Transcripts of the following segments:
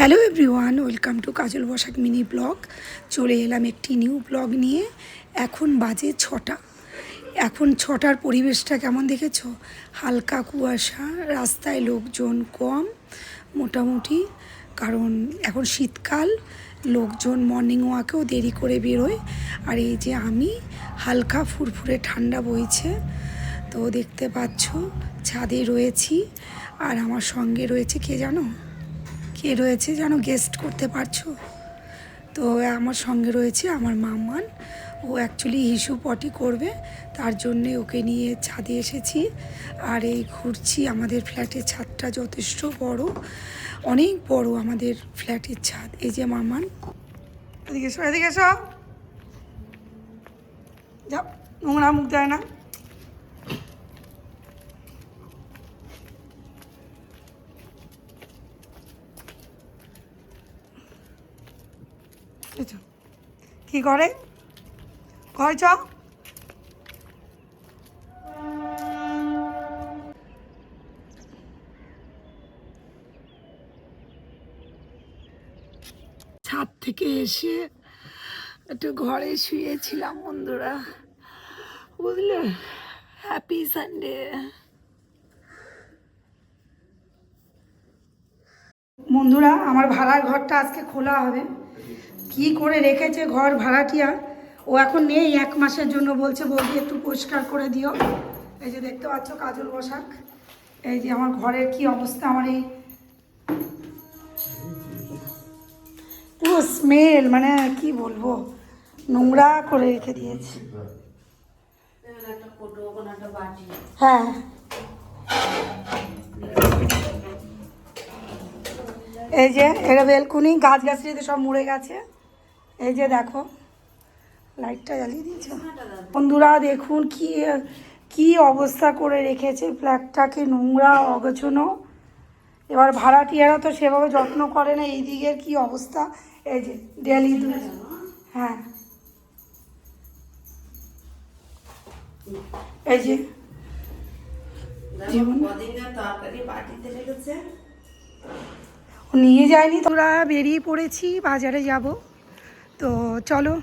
Hello everyone welcome to Kajal Basak mini vlog চলে এলাম একটি নিউ ব্লগ নিয়ে। এখন বাজে ছটা। এখন ছটার পরিবেশটা কেমন দেখেছ? হালকা কুয়াশা, রাস্তায় লোকজন কম, মোটামুটি। কারণ এখন শীতকাল, লোকজন মর্নিং ওয়াকেও দেরি করে বেরোয়। আর এই যে আমি, হালকা ফুরফুরে ঠান্ডা বইছে। তো দেখতে পাচ্ছ, ছাদে রয়েছি। আর আমার সঙ্গে রয়েছে কে জানো? কে রয়েছে যেন গেস্ট করতে পারছ? তো আমার সঙ্গে রয়েছে আমার মাম্মান। ও অ্যাকচুয়ালি হিসু পটি করবে, তার জন্যে ওকে নিয়ে ছাদে এসেছি। আর এই ঘুরছি, আমাদের ফ্ল্যাটের ছাদটা যথেষ্ট বড়। অনেক বড় আমাদের ফ্ল্যাটের ছাদ। এই যে মাম্মান। এদিকে এসো এদিকে এসো। যাও, নোংরা মুখ দেয় না। কি করে? ঘর চ। ছাদ থেকে এসে একটু ঘরে শুয়েছিলাম বন্ধুরা। বুঝলে? হ্যাপি সানডে বন্ধুরা আমার ভাড়ার ঘরটা আজকে খোলা হবে। কি করে রেখেছে ঘর ভাড়াটিয়া? ও এখন নেই, এক মাসের জন্য বলছে, বৌদি একটু পরিষ্কার করে দিও। এই যে দেখতে পাচ্ছ কাজল বসাক। এই যে আমার ঘরের কি অবস্থা, আমার এই পুরো স্মেল মানে কি বলব, নোংরা করে রেখে দিয়েছে। হ্যাঁ। এই যে এটা বেলকুনি গাছ গাছড়িতে সব মরে গেছে। এই যে দেখো লাইটটা জ্বালিয়ে দিয়েছ। বন্ধুরা দেখুন কি কি অবস্থা করে রেখেছে ফ্ল্যাটটাকে নোংরা অগোছনো। এবার ভাড়াটিয়ারা তো সেভাবে যত্ন করে না এই দিকের কি অবস্থা? এই যে ডেলি দু হ্যাঁ। এই যে। ও নিয়ে যায়নি তোমরা বেরিয়ে পড়েছি বাজারে যাব। তো চলো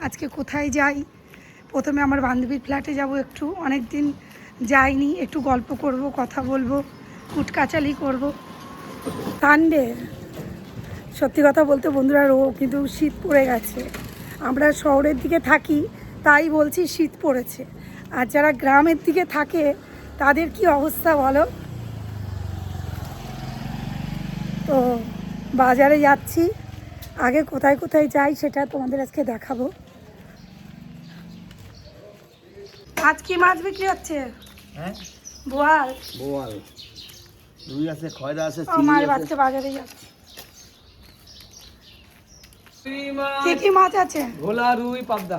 আজকে কোথায় যাই? প্রথমে আমার বান্ধবীর ফ্ল্যাটে যাব একটু। অনেক দিন যাইনি, একটু গল্প করব, কথা বলব কুটকাচালি করব। সানডে সত্যি কথা বলতে বন্ধুরা, রো কিন্তু শীত পড়ে গেছে। আমরা শহরের দিকে থাকি, তাই বলছি শীত পড়েছে। আর যারা গ্রামের দিকে থাকে, তাদের কি অবস্থা বলো? তো বাজারে যাচ্ছি। আগে কোথায় কোথায় যাই সেটা তোমাদের আজকে দেখাবো। আজ কি মাছ বিক্রি হচ্ছে? হ্যাঁ? বোয়াল। বোয়াল। রুই আছে খয়রা আছে আমার বাচ্চা বাজারে যাচ্ছে। কি কি মাছ আছে? ভোলা রুই পাবদা।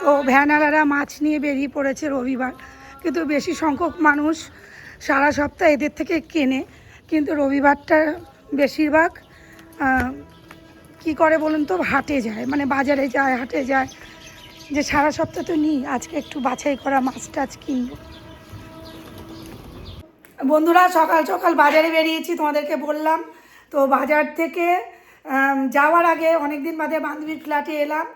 তো ভ্যানালারা মাছ নিয়ে বেরিয়ে পড়েছে রবিবার। কিন্তু বেশি সংখ্যক মানুষ সারা সপ্তাহ এদের থেকে কেনে। কিন্তু রবিবারটা বেশিরভাগ কি করে বলুন তো, হাটে যায় মানে বাজারে যায়, হাটে যায়। যে সারা সপ্তাহ তো নিই, আজকে একটু বাছাই করা মাছ টাছ কিনবো। বন্ধুরা, সকাল সকাল বাজারে বেরিয়েছি, তোমাদেরকে বললাম। তো বাজার থেকে যাওয়ার আগে অনেক দিন বাদে বান্ধবীর ফ্ল্যাটে এলাম।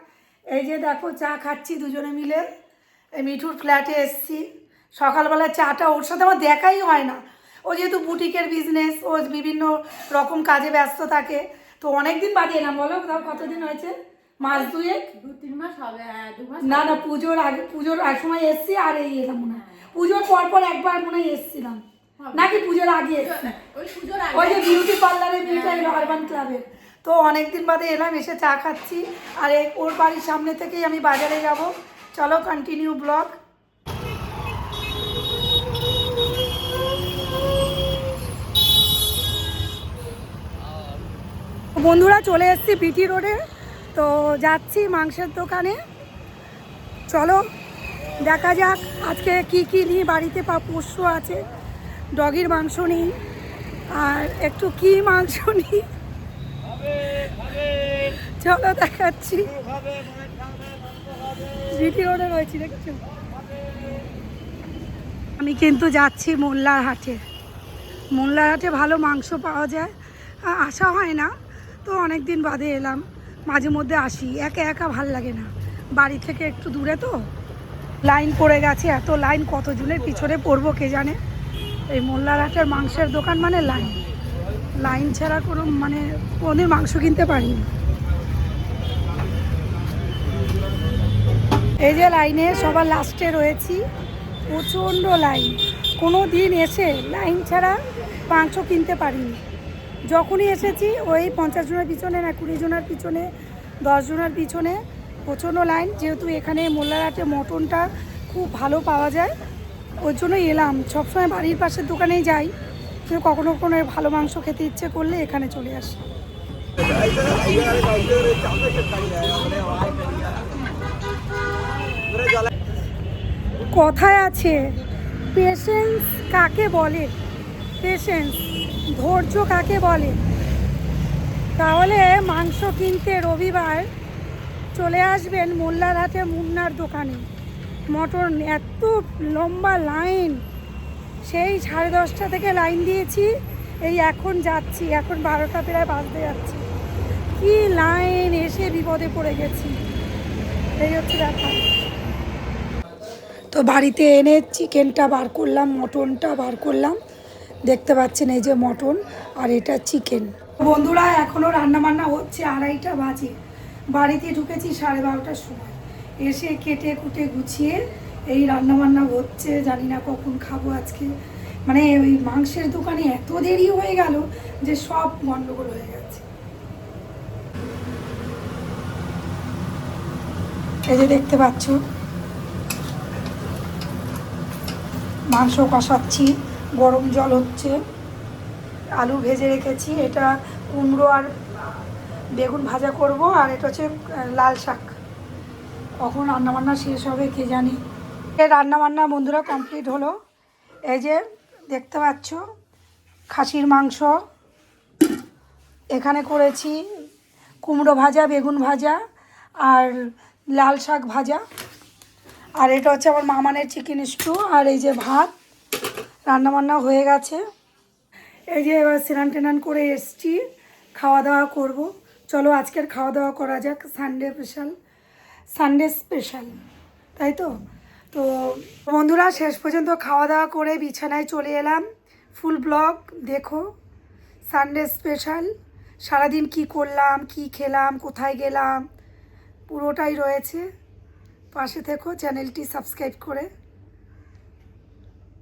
এই যে দেখো, চা খাচ্ছি দুজনে মিলে। এই মিঠুর ফ্ল্যাটে এসছি। সকালবেলা চাটা ওর সাথে আমার দেখাই হয় না। ও যেহেতু বুটিকের বিজনেস ও বিভিন্ন রকম কাজে ব্যস্ত থাকে তো অনেক দিন বাদে এলাম বলো তাও কতদিন হয়েছে? মাস দুয়েক? দু তিন মাস হবে হ্যাঁ না না পুজোর আগে পুজোর এক সময় এসছি আর এই এলাম মনে হয়। পুজোর পর পর একবার মনে হয় এসছিলাম। নাকি পুজোর আগে ওই যে বিউটি পার্লারে বিউটি আরবান ক্লাবের তো অনেকদিন বাদে এলাম এসে চা খাচ্ছি। আর ওর বাড়ির সামনে থেকেই আমি বাজারে যাব। চলো কন্টিনিউ ব্লগ বন্ধুরা চলে এসেছি পিটি রোডে তো যাচ্ছি মাংসের দোকানে। চলো, দেখা যাক আজকে কি কি নিয়ে বাড়িতে পা পোষ্য আছে। ডগির মাংস নিই, আর একটু কি মাংস নিই। চলো দেখাচ্ছি। জিটি রোডে রয়েছি, দেখছ? আমি কিন্তু যাচ্ছি মোল্লার হাটে। মোল্লারহাটে ভালো মাংস পাওয়া যায়। আ- আসা হয় না। তো অনেক দিন বাদে এলাম, মাঝে মধ্যে আসি, একা একা ভালো লাগে না। বাড়ি থেকে একটু দূরে তো। লাইন পড়ে গেছে, এত লাইন, কতজনের পিছনে পড়ব কে জানে? এই মোল্লারহাটের মাংসের দোকান মানে লাইন। লাইন ছাড়া কোনো মানে কোনোদিন মাংস কিনতে পারিনি। এই যে লাইনে সবার লাস্টে রয়েছি, প্রচণ্ড লাইন। কোনো দিন এসে লাইন ছাড়া মাংস কিনতে পারিনি। যখনই এসেছি, ওই পঞ্চাশ জনের পিছনে না কুড়ি জনের পিছনে, দশ জনের পিছনে প্রচণ্ড লাইন। যেহেতু এখানে মোল্লারহাটে মটনটা খুব ভালো পাওয়া যায় ওই জন্যই এলাম। সবসময় বাড়ির পাশের দোকানেই যাই। কিন্তু কখনো কখনো ভালো মাংস খেতে ইচ্ছে করলে এখানে চলে আসি। কথায় আছে পেশেন্স কাকে বলে? পেশেন্স ধৈর্য কাকে বলে? তাহলে মাংস কিনতে রবিবার চলে আসবেন মোল্লারহাটে মুন্নার দোকানে। মটন এত লম্বা লাইন সেই সাড়ে দশটা থেকে লাইন দিয়েছি, এই এখন যাচ্ছি, এখন বারোটা প্রায় বাজতে যাচ্ছি। কি লাইন এসে বিপদে পড়ে গেছি? এই হচ্ছে ব্যাপার। তো বাড়িতে এনে চিকেনটা বার করলাম, মটনটা বার করলাম। দেখতে পাচ্ছেন এই যে মটন আর এটা চিকেন। বন্ধুরা এখনও রান্নাবান্না হচ্ছে আড়াইটা বাজে। বাড়িতে ঢুকেছি সাড়ে বারোটার সময়। এসে কেটে কুটে গুছিয়ে এই রান্নাবান্না হচ্ছে। জানি না কখন খাব আজকে। মানে ওই মাংসের দোকানে এত দেরি হয়ে গেল যে সব গন্ডগোল হয়ে গেছে। এই যে দেখতে পাচ্ছ, মাংস কষাচ্ছি। গরম জল হচ্ছে। আলু ভেজে রেখেছি, এটা কুমড়ো আর বেগুন ভাজা করব, আর এটা হচ্ছে লাল শাক। কখন রান্নাবান্না শেষ হবে কে জানি। এই রান্নাবান্না বন্ধুরা কমপ্লিট হলো। এই যে দেখতে পাচ্ছ, খাসির মাংস। এখানে করেছি কুমড়ো ভাজা, বেগুন ভাজা, আর লাল শাক ভাজা। আর এটা হচ্ছে আমার মামানের চিকেন স্টু আর এই যে ভাত। রান্নাবান্না হয়ে গেছে। এই যে এবার স্নান টেনান করে এসছি খাওয়া দাওয়া করব। চলো আজকের খাওয়া দাওয়া করা যাক সানডে স্পেশাল সানডে স্পেশাল তাই তো? তো বন্ধুরা, শেষ পর্যন্ত খাওয়া দাওয়া করে বিছানায় চলে এলাম। ফুল ব্লগ দেখো। সানডে স্পেশাল সারাদিন কি করলাম, কি খেলাম, কোথায় গেলাম, পুরোটাই রয়েছে। পাশে থেকো, চ্যানেলটি সাবস্ক্রাইব করে।